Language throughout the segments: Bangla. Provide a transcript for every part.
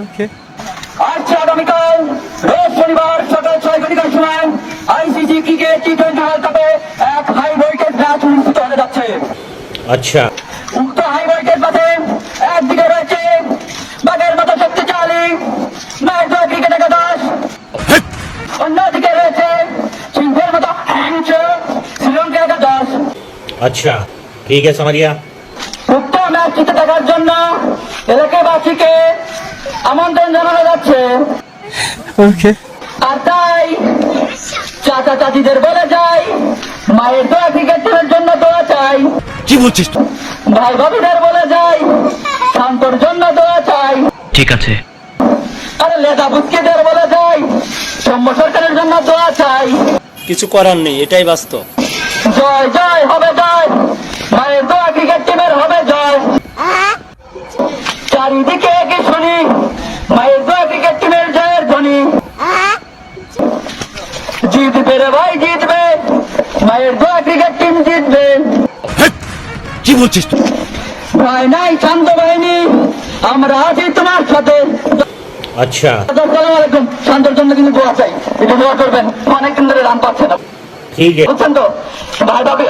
ওকে আজকে আগামীকাল রোজ শনিবার সকাল ছয় ঘটিকার সময় ICC cricket T twenty world কাপে এক হাই ভোল্টেজ ম্যাচ অনুষ্ঠিত হতে যাচ্ছে अच्छा উক্ত হাই ভোল্টেজ ম্যাচে একদিকে রয়েছে বাগের মতো শক্তিশালী ম্যাচ ক্রিকেট একাদশ অন্যদিকে রয়েছে সিংহের মতো হিংস্র শ্রীলঙ্কা একাদশ अच्छा ठीक है समझ गया উক্ত ম্যাচ জিতে থাকার জন্য এলাকাবাসীকে আমন্ত্রণ জানানো যাচ্ছে। ওকে আর তাই চাচা চাচিদের বলে যাই মায়ের দোয়া ক্রিকেট টিমের জন্য দোয়া চাই। কি বলছিস ভাই ভাবিদের বলে যাই শান্তর জন্য দোয়া চাই। ঠিক আছে। আরে লেদা বুস্কিদের বলে যাই সৌম্য সরকারের জন্য দোয়া চাই। কিছু করার নেই এটাই বাস্তব। জয় জয় হবে জয়। মায়ের দোয়া ক্রিকেট টিমের হবে জয়। কি বলছিস নাই শান্ত আমরা আছি তোমার সাথে। আচ্ছা। আলাইকুম শান্তর জন্য কিন্তু দোয়া চাই। দোয়া করবেন ধরে রান পাচ্ছে না। ঠিক আছে। বুঝছেন তো? ভাই ভাবি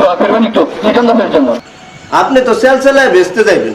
দোয়া করবেন একটু জন্য। আপনি তো সেল সেলায় যাইবেন।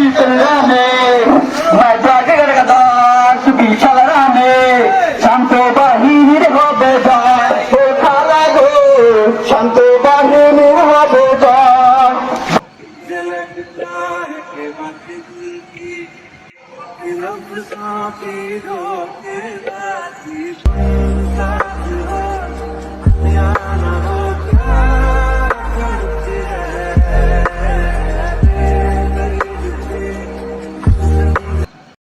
Thank you.